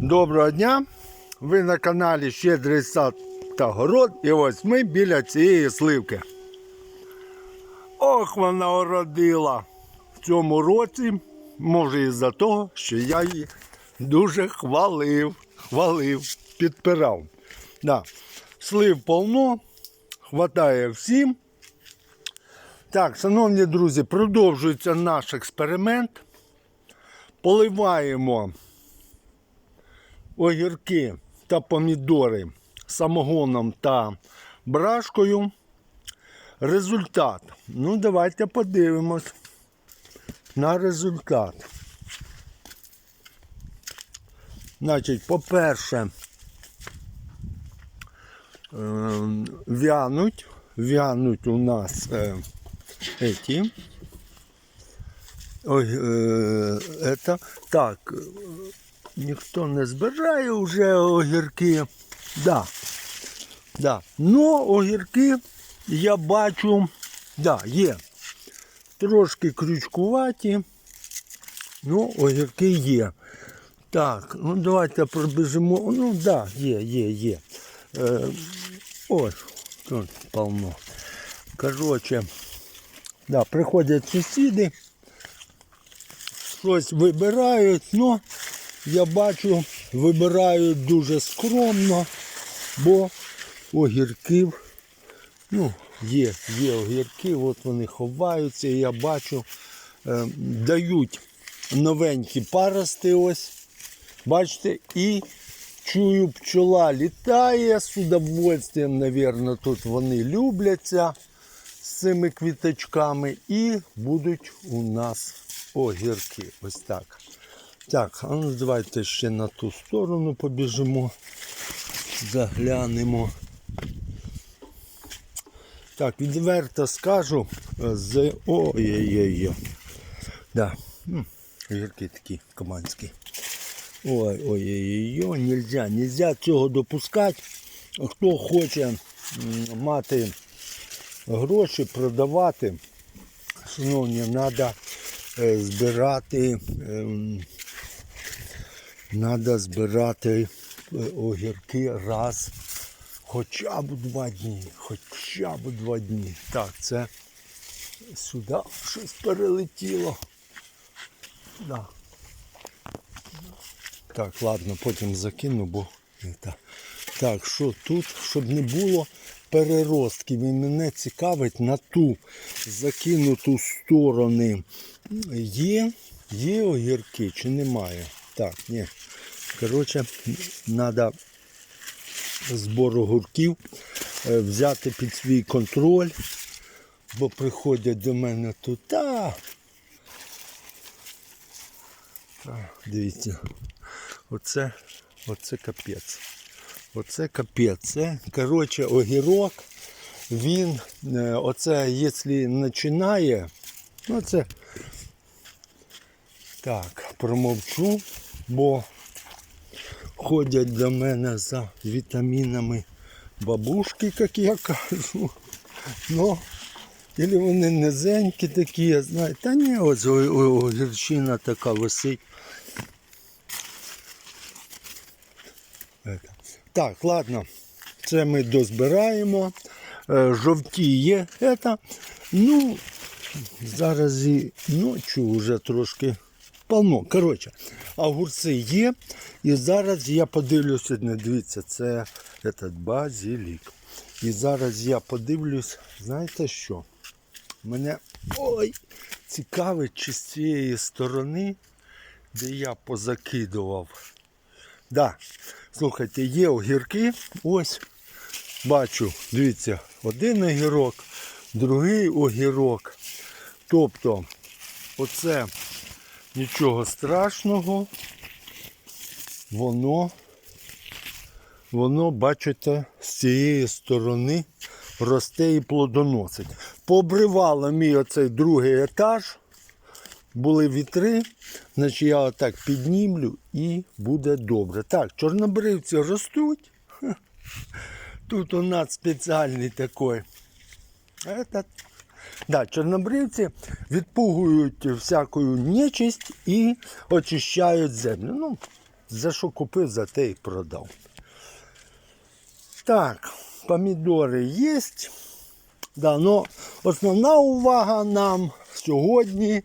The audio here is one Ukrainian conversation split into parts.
Доброго дня! Ви на каналі Щедрий сад та город. І ось ми біля цієї сливки. Ох, вона уродила в цьому році, може із-за того, що я її дуже хвалив, хвалив, підпирав. Да. Слив повно, хватає всім. Так, шановні друзі, продовжується наш експеримент. Поливаємо огірки та помідори самогоном та брашкою. Результат. Ну, давайте подивимось на результат. Значить, по-перше, е, вянуть, вянуть у нас е, эти. Ой, е, это, так, ніхто не збирає вже огірки. Да. Да. Ну, огірки я бачу, да, є. Трошки крючкуваті. Ну, огірки є. Так, ну давайте пробіжимо. Ну, да, є, є, є. Е, ось, тут повно. Коротше, да, приходять сусіди, щось вибирають, ну, я бачу, вибирають дуже скромно, бо огірків, ну, є, є огірки, от вони ховаються, я бачу, е, дають новенькі парости ось, бачите, і чую, пчола літає з удовольствием, мабуть, тут вони любляться з цими квіточками і будуть у нас огірки. Ось так. Так, а ну давайте ще на ту сторону побіжимо, заглянемо. Так, відверто скажу з. Ой-ой-ой. Да. м, Огірки такі командські. Ой, ой-ой-ой, нельзя, нельзя цього допускати. Хто хоче мати гроші, продавати, шановні, треба збирати. Треба збирати е, огірки раз хоча б два дні. Хоча б два дні. Так, це сюди щось перелетіло. Да. Так, ладно, потім закину, бо так. Так, що тут, щоб не було переростків. І мене цікавить на ту закинуту сторони. Є, є огірки чи немає? Так, ні. Коротше, треба збор огурків е, взяти під свій контроль, бо приходять до мене тут. Та, Дивіться, оце, оце капець. Оце капець. Це, коротше, огірок. Він, е, оце, якщо починає, ну це так, промовчу, бо ходять до мене за вітамінами бабушки, як я кажу. Ну, Или вони низенькі такі, я знаю. Та ні, ось огірчина така висить. Так, ладно. Це ми дозбираємо. Е, Жовті є. Это. Ну, зараз і ночі вже трошки полно. Коротше, огурці є. І зараз я подивлюся, дивіться, це этот базилік. І зараз я подивлюсь, знаєте що? Мене ой, цікавить, чи з цієї сторони, де я позакидував. Да, слухайте, є огірки. Ось бачу, дивіться, один огірок, другий огірок. Тобто, оце нічого страшного. Воно, воно, бачите, з цієї сторони росте і плодоносить. Побривало мій оцей другий етаж. Були вітри, значить я отак піднімлю і буде добре. Так, чорнобривці ростуть. Тут у нас спеціальний такий. Этот. Да, чорнобривці відпугують всяку нечисть і очищають землю. Ну, за що купив, за те і продав. Так, помідори є. Да, но основна увага нам сьогодні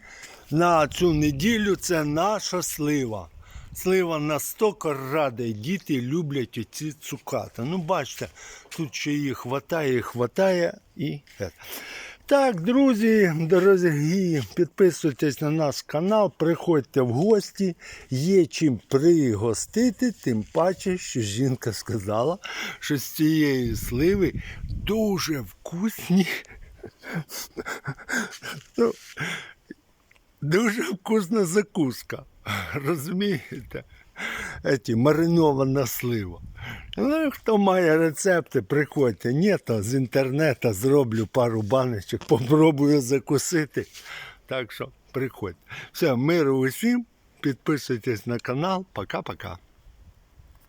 на цю неділю це наша слива. Слива настільки рада, діти люблять оці цукати. Ну, бачите, тут ще їх хватає, хватає і. Так, друзі, дорогі, підписуйтесь на наш канал, приходьте в гості, є чим пригостити, тим паче, що жінка сказала, що з цієї сливи дуже вкусні. Ну, Дуже вкусна закуска. Розумієте? Еті, маринована слива. Ну, хто має рецепти, приходьте. Ні, то з інтернету зроблю пару баночок, попробую закусити. Так що приходьте. Все, миру усім, підписуйтесь на канал. Пока-пока.